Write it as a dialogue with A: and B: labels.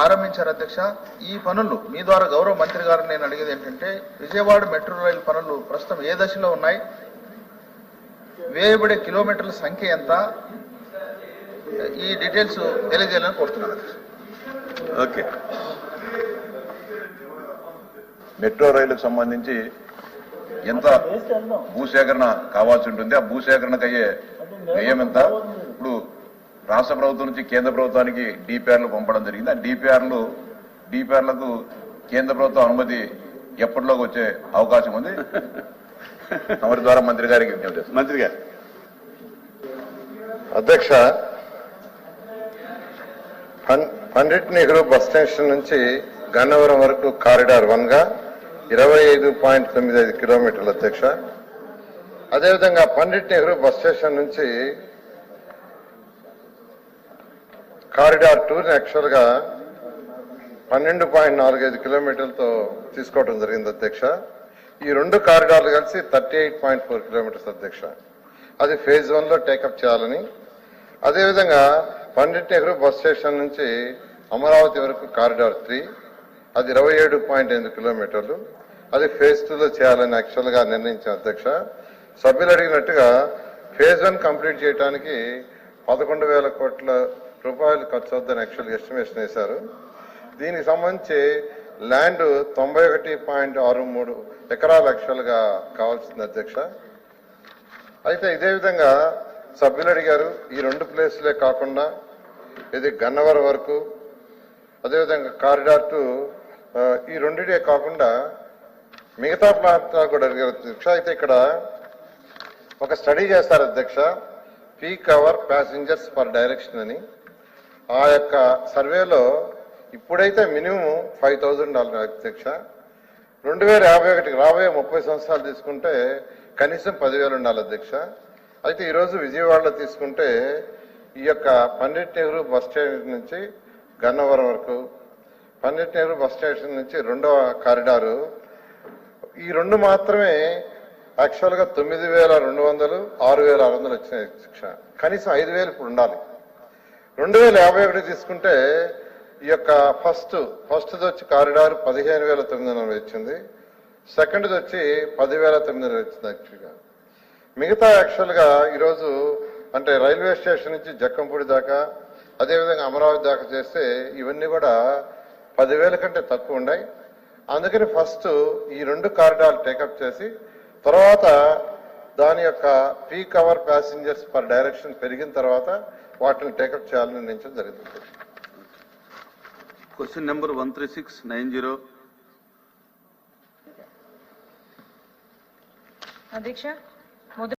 A: ప్రారంభించారు అధ్యక్ష. ఈ పనులు మీ ద్వారా గౌరవ మంత్రి గారు నేను అడిగేది ఏంటంటే విజయవాడ మెట్రో రైలు పనులు ప్రస్తుతం ఏ దశలో ఉన్నాయి? వేయబడే కిలోమీటర్ల సంఖ్య ఎంత? ఈ డీటెయిల్స్ తెలియజేయాలని కోరుతున్నాను అధ్యక్ష.
B: ఓకే. మెట్రో రైలుకు సంబంధించి ఎంత భూసేకరణ కావాల్సి ఉంటుంది. ఆ భూసేకరణకు అయ్యే వ్యయం ఎంత? రాష్ట్ర ప్రభుత్వం నుంచి కేంద్ర ప్రభుత్వానికి డిపిఆర్లు పంపడం జరిగింది. ఆ డిపిఆర్లు డిపిఆర్లకు కేంద్ర ప్రభుత్వం అనుమతి ఎప్పటిలోకి వచ్చే అవకాశం ఉంది. తమరి ద్వారా మంత్రి గారికి విజ్ఞప్తి.
C: మంత్రి గారు.
D: అధ్యక్ష పండిట్ నెహ్రూ బస్ స్టేషన్ నుంచి గన్నవరం వరకు కారిడార్ వన్గా ఇరవై ఐదు పాయింట్ తొమ్మిది ఐదు కిలోమీటర్ల అధ్యక్ష. అదేవిధంగా పండిట్ నెహ్రూ బస్ స్టేషన్ నుంచి కారిడార్ టూర్ని యాక్చువల్గా పన్నెండు పాయింట్ నాలుగైదు కిలోమీటర్లతో తీసుకోవడం జరిగింది అధ్యక్ష. ఈ రెండు కారిడార్లు కలిసి thirty eight point four kilometres అధ్యక్ష. అది ఫేజ్ వన్లో టేకప్ చేయాలని. అదేవిధంగా పండిట్ నెహ్రూ బస్ స్టేషన్ నుంచి అమరావతి వరకు కారిడార్ త్రీ. అది ఇరవై ఏడు పాయింట్ ఎనిమిది కిలోమీటర్లు. అది ఫేజ్ టూలో చేయాలని యాక్చువల్గా నిర్ణయించిన అధ్యక్ష. సభ్యులు అడిగినట్టుగా ఫేజ్ వన్ కంప్లీట్ చేయడానికి పదకొండు వేల కోట్ల రూపాయలు ఖర్చు అవుతుందని యాక్చువల్గా ఎస్టిమేషన్ వేశారు. దీనికి సంబంధించి ల్యాండ్ తొంభై ఒకటి పాయింట్ ఆరు మూడు ఎకరాలు యాక్చువల్గా కావాల్సింది అధ్యక్ష. అయితే ఇదే విధంగా సభ్యులు అడిగారు ఈ రెండు ప్లేసులే కాకుండా ఇది గన్నవరం వరకు అదేవిధంగా కారిడార్ టు ఈ రెండిటే కాకుండా మిగతా ప్రాంతాలు కూడా అడిగారు అధ్యక్ష. అయితే ఇక్కడ ఒక స్టడీ చేస్తారు అధ్యక్ష peak hour passengers per direction అని. ఆ యొక్క సర్వేలో ఇప్పుడైతే మినిమం ఫైవ్ థౌజండ్ డాలర్ అధ్యక్ష. రెండు వేల యాభై ఒకటికి రాబోయే ముప్పై సంవత్సరాలు తీసుకుంటే కనీసం పదివేలు ఉండాలి అధ్యక్ష. అయితే ఈరోజు విజయవాడలో తీసుకుంటే ఈ యొక్క పండిట్ నెహ్రూ బస్ స్టేషన్ నుంచి గన్నవరం వరకు పండిట్ నెహ్రూ బస్ స్టేషన్ నుంచి రెండవ కారిడారు. ఈ రెండు మాత్రమే యాక్చువల్గా తొమ్మిది వేల రెండు వందలు ఆరు వేల ఆరు వందలు వచ్చినాయి శిక్ష కనీసం ఐదు వేలు ఇప్పుడు ఉండాలి. రెండు వేల యాభై ఒకటి తీసుకుంటే ఈ యొక్క ఫస్ట్ ఫస్ట్ది వచ్చి కారిడార్ పదిహేను వేల తొమ్మిది వందలు వచ్చింది సెకండ్ది వచ్చి పదివేల తొమ్మిది వందలు వచ్చింది యాక్చువల్గా మిగతా యాక్చువల్గా ఈరోజు అంటే రైల్వే స్టేషన్ నుంచి జక్కంపూడి దాకా అదేవిధంగా అమరావతి దాకా చేస్తే ఇవన్నీ కూడా పదివేల కంటే తక్కువ ఉన్నాయి. అందుకని ఫస్ట్ ఈ రెండు కారిడార్లు టేకప్ చేసి తర్వాత దాని యొక్క peak hour passengers per direction పెరిగిన తర్వాత వాటిని టేకప్ చేయాలని నిర్ణయించడం జరిగింది
C: question number one three six nine zero
E: అధ్యక్ష?